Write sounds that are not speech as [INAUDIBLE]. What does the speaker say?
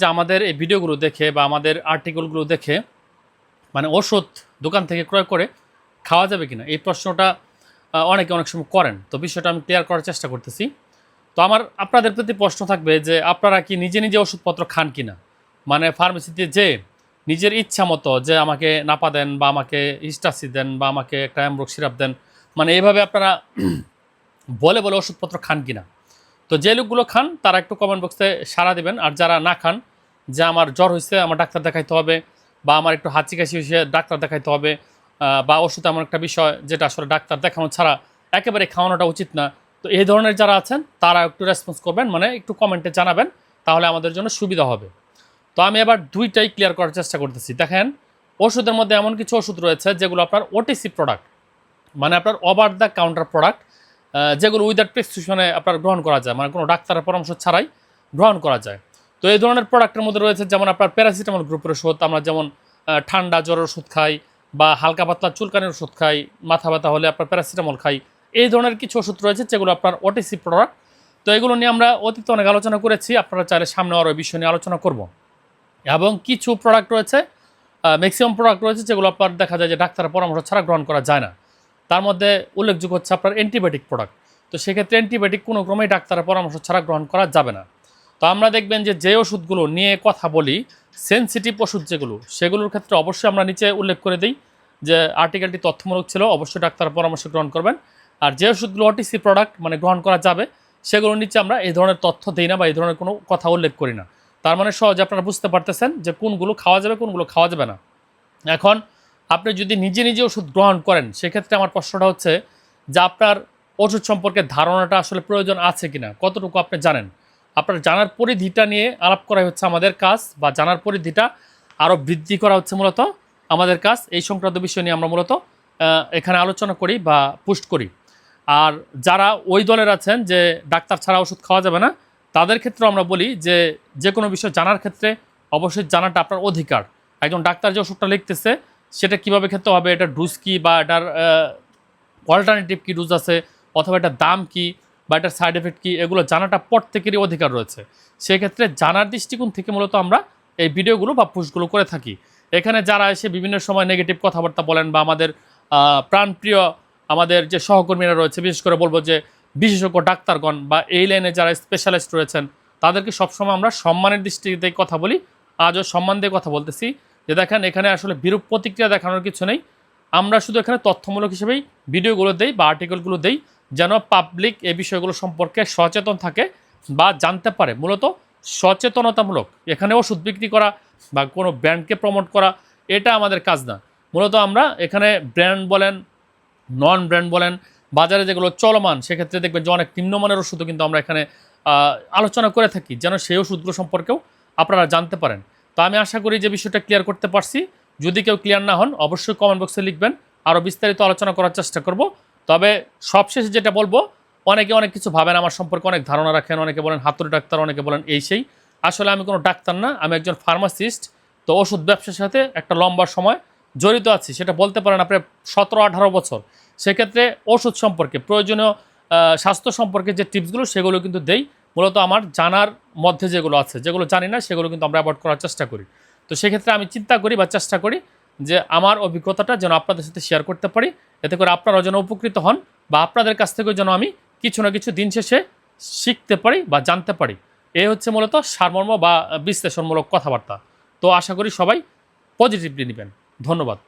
যে আমাদের এই ভিডিওগুলো দেখে বা আমাদের আর্টিকেলগুলো দেখে মানে ওষুধ দোকান থেকে ক্রয় করে খাওয়া যাবে কিনা, এই প্রশ্নটা অনেকে অনেক সময় করেন। তো বিষয়টা আমি ক্লিয়ার করার চেষ্টা করতেছি। তো আমার, আপনাদের প্রতি প্রশ্ন থাকবে যে আপনারা কি নিজে নিজে ওষুধপত্র খান কিনা? মানে ফার্মেসিতে যে নিজের ইচ্ছা মতো যে আমাকে নাপা দেন বা আমাকে ইস্টাসি দেন বা আমাকে একটা অ্যামব্রোক সিরাপ দেন মানে এইভাবে আপনারা [CLEARS THROAT] বলে বলে ওষুধপত্র খান কিনা? তো যে লোকগুলো খান, তারা একটু কমেন্ট বক্সে সাড়া দেবেন। আর যারা না খান, যে আমার জ্বর হয়েছে আমার ডাক্তার দেখাইতে হবে, বা আমার একটু হাঁচি কাশি হয়েছে ডাক্তার দেখাইতে হবে বা ওষুধ এমন একটা বিষয় যেটা আসলে ডাক্তার দেখানো ছাড়া একেবারে খাওয়ানোটা উচিত না। তো এই ধরনের যারা আছেন, তারা একটু রেসপন্স করবেন মানে একটু কমেন্টে জানাবেন, তাহলে আমাদের জন্য সুবিধা হবে। তো আমি এবার দুইটাই ক্লিয়ার করার চেষ্টা করতেছি। দেখেন, ওষুধের মধ্যে এমন কিছু ওষুধ রয়েছে, যেগুলো আপনার ওটিসি প্রোডাক্ট মানে আপনার ওভার দ্য কাউন্টার প্রোডাক্ট যেগুলো উইদাউট প্রেসক্রিপশনে আপনার গ্রহণ করা যায় মানে কোনো ডাক্তারের পরামর্শ ছাড়াই গ্রহণ করা যায়। তো এই ধরনের প্রোডাক্টের মধ্যে রয়েছে যেমন আপনার প্যারাসিটামল গ্রুপের ওষুধ, আমরা যেমন ঠান্ডা জ্বরের ওষুধ খাই বা হালকা পাতলা চুলকানির ওষুধ খাই, মাথা ব্যথা হলে আপনার প্যারাসিটামল খাই, এই ধরনের কিছু ওষুধ রয়েছে যেগুলো আপনার ওটিসি প্রোডাক্ট তো এগুলো নিয়ে আমরা অতীতে অনেক আলোচনা করেছি, আপনারা চাইলে সামনে আরও বিষয় নিয়ে আলোচনা করব। এবং কিছু প্রোডাক্ট রয়েছে ম্যাক্সিমাম প্রোডাক্ট রয়েছে যেগুলো আপনার দেখা যায় যে ডাক্তারের পরামর্শ ছাড়া গ্রহণ করা যায় না। তার মধ্যে উল্লেখযোগ্য হচ্ছে আপনার অ্যান্টিবায়োটিক প্রোডাক্ট। তো সেক্ষেত্রে অ্যান্টিবায়োটিক কোনো ক্রমেই ডাক্তারের পরামর্শ ছাড়া গ্রহণ করা যাবে না। তো আমরা দেখবেন যে যে ওষুধগুলো নিয়ে কথা বলি সেনসিটিভ ওষুধ যেগুলো, সেগুলোর ক্ষেত্রে অবশ্যই আমরা নিচে উল্লেখ করে দিই যে আর্টিকেলটি তথ্যমূলক ছিল, অবশ্যই ডাক্তারের পরামর্শ গ্রহণ করবেন। আর যে ওষুধগুলো অটিসি প্রোডাক্ট মানে গ্রহণ করা যাবে, সেগুলোর নিচে আমরা এই ধরনের তথ্য দিই না বা এই ধরনের কোনো কথা উল্লেখ করি না। তার মানে সহজে আপনারা বুঝতে পারতেছেন যে, কোনগুলো খাওয়া যাবে, কোনগুলো খাওয়া যাবে না। এখন আপনি যদি নিজে নিজে ওষুধ গ্রহণ করেন, সেক্ষেত্রে আমার প্রশ্নটা হচ্ছে যে আপনার ওষুধ সম্পর্কে ধারণাটা আসলে প্রয়োজন আছে কিনা? কতটুকু আপনি জানেন? আপনার জানার পরিধিটা নিয়ে আলাপ করা হচ্ছে আমাদের কাজ বা জানার পরিধিটা আরও বৃদ্ধি করা হচ্ছে মূলত আমাদের কাজ। এই সংক্রান্ত বিষয় নিয়ে আমরা মূলত এখানে আলোচনা করি বা পুস্ট করি। আর যারা ওই দলের আছেন যে ডাক্তার ছাড়া ওষুধ খাওয়া যাবে না, তাদের ক্ষেত্রে আমরা বলি যে যে কোনো বিষয় জানার ক্ষেত্রে অবশ্যই জানাটা আপনার অধিকার। একজন ডাক্তার যে ওষুধটা লিখতেছে সেটা কীভাবে খেতে হবে? এটা ডুজ কি বা এটার অল্টারনেটিভ কি ডুজ আছে? অথবা এটার দাম কি বা এটার সাইড এফেক্ট কি? এগুলো জানাটা প্রত্যেকেরই অধিকার রয়েছে। সেক্ষেত্রে জানার দৃষ্টিকোণ থেকে মূলত আমরা এই ভিডিওগুলো বা পোস্টগুলো করে থাকি। এখানে যারা এসে বিভিন্ন সময় নেগেটিভ কথাবার্তা বলেন বা আমাদের প্রাণপ্রিয় আমাদের যে সহকর্মীরা রয়েছে, বিশেষ করে বলব যে বিশেষজ্ঞ ডাক্তারগণ বা এই লাইনে যারা স্পেশালিস্ট রয়েছেন, তাদেরকে সবসময় আমরা সম্মানের দৃষ্টিতে কথা বলি। আজও সম্মান দিয়ে কথা বলতেছি। যে দেখেন, এখানে আসলে বিরূপ প্রতিক্রিয়া দেখানোর কিছু নেই। আমরা শুধু এখানে তথ্যমূলক হিসেবেই ভিডিওগুলো দেই বা আর্টিকেলগুলো দেই, যেন পাবলিক এই বিষয়গুলো সম্পর্কে সচেতন থাকে বা জানতে পারে। মূলত সচেতনতামূলক, এখানে ওষুধ বিক্রি করা বা কোনো ব্র্যান্ডকে প্রমোট করা, এটা আমাদের কাজ না। মূলত আমরা এখানে ব্র্যান্ড বলেন নন ব্র্যান্ড বলেন, বাজারে যেগুলো চলমান, সেক্ষেত্রে দেখবেন যে অনেক নিম্নমানের ওষুধও কিন্তু আমরা এখানে আলোচনা করে থাকি, যেন সেই ওষুধগুলো সম্পর্কেও আপনারা জানতে পারেন। তো আমি আশা করি যে বিষয়টা ক্লিয়ার করতে পারছি। যদি কেউ ক্লিয়ার না হন, অবশ্যই কমেন্ট বক্সে লিখবেন। আরও বিস্তারিত আলোচনা করার চেষ্টা করব। তবে সবশেষে যেটা বলব, অনেকে অনেক কিছু ভাবেন, আমার সম্পর্কে অনেক ধারণা রাখেন, অনেকে বলেন হাতুড়ি ডাক্তার, অনেকে বলেন এই সেই। আসলে আমি কোনো ডাক্তার না, আমি একজন ফার্মাসিস্ট তো ওষুধ ব্যবসার সাথে একটা লম্বা সময় জড়িত আছি। সেটা বলতে পারেন আপনার সতেরো, আঠারো বছর। সেক্ষেত্রে ওষুধ সম্পর্কে, প্রয়োজনীয় স্বাস্থ্য সম্পর্কে যে টিপসগুলো সেগুলো কিন্তু দেই। মূলত আমার জানার মধ্যে যেগুলো আছে, যেগুলো জানি না, সেগুলো কিন্তু আমরা অ্যাভয়েড করার চেষ্টা করি। তো সেক্ষেত্রে আমি চিন্তা করি বা চেষ্টা করি যে আমার অভিজ্ঞতাটা যেন আপনাদের সাথে শেয়ার করতে পারি, এতে করে আপনারাও যেন উপকৃত হন বা আপনাদের কাছ থেকেও যেন আমি কিছু না কিছু দিন শেষে শিখতে পারি বা জানতে পারি। এ হচ্ছে মূলত সারমর্ম বা বিশ্লেষণমূলক কথাবার্তা। তো আশা করি সবাই পজিটিভলি নেবেন। ধন্যবাদ।